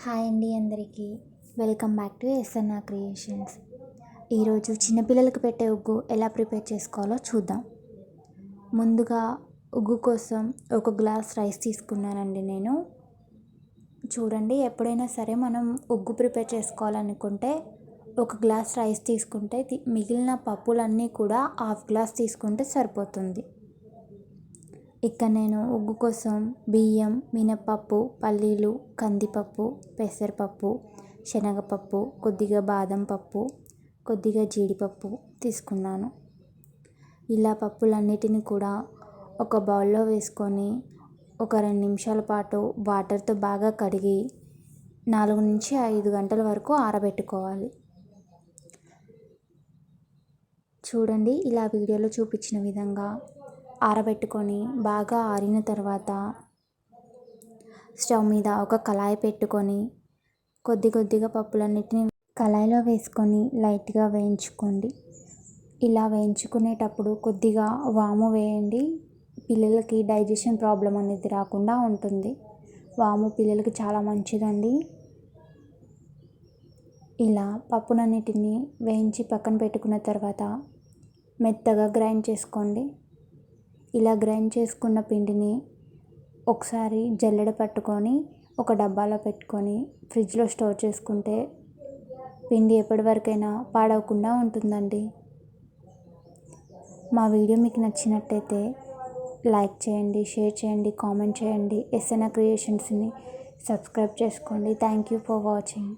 Hi అండి అందరికీ. Welcome back to SNR creations. ఈరోజు చిన్నపిల్లలకు పెట్టే ఉగ్గు ఎలా ప్రిపేర్ చేసుకోవాలో చూద్దాం. ముందుగా ఉగ్గు కోసం ఒక గ్లాస్ రైస్ తీసుకున్నానండి నేను. చూడండి ఎప్పుడైనా సరే మనం ఉగ్గు ప్రిపేర్ చేసుకోవాలనుకుంటే ఒక గ్లాస్ రైస్ తీసుకుంటే తి- మిగిలిన పప్పులన్నీ కూడా హాఫ్ గ్లాస్ తీసుకుంటే సరిపోతుంది. ఇక్కడ నేను ఉగ్గు కోసం బియ్యం మినపప్పు పల్లీలు కందిపప్పు పెసరపప్పు శనగపప్పు కొద్దిగా బాదం పప్పు కొద్దిగా జీడిపప్పు తీసుకున్నాను. ఇలా పప్పులన్నిటిని కూడా ఒక బౌల్లో వేసుకొని ఒక రెండు నిమిషాల పాటు వాటర్తో బాగా కడిగి నాలుగు నుంచి ఐదు గంటల వరకు ఆరబెట్టుకోవాలి. చూడండి ఇలా వీడియోలో చూపించిన విధంగా ఆరబెట్టుకొని బాగా ఆరిన తర్వాత స్టవ్ మీద ఒక కళాయి పెట్టుకొని కొద్ది కొద్దిగా పప్పులన్నిటిని కళాయిలో వేసుకొని లైట్గా వేయించుకోండి. ఇలా వేయించుకునేటప్పుడు కొద్దిగా వాము వేయండి. పిల్లలకి డైజెషన్ ప్రాబ్లం అనేది రాకుండా ఉంటుంది. వాము పిల్లలకి చాలా మంచిదండి. ఇలా పప్పునన్నిటిని వేయించి పక్కన పెట్టుకున్న తర్వాత మెత్తగా గ్రైండ్ చేసుకోండి. ఇలా గ్రైండ్ చేసుకున్న పిండిని ఒకసారి జల్లెడ పట్టుకొని ఒక డబ్బాలో పెట్టుకొని ఫ్రిడ్జ్లో స్టోర్ చేసుకుంటే పిండి ఎప్పటివరకైనా పాడవకుండా ఉంటుందండి. మా వీడియో మీకు నచ్చినట్టయితే లైక్ చేయండి షేర్ చేయండి కామెంట్ చేయండి. ఎస్ఎన్ఆర్ క్రియేషన్స్ని సబ్స్క్రైబ్ చేసుకోండి. Thank you for watching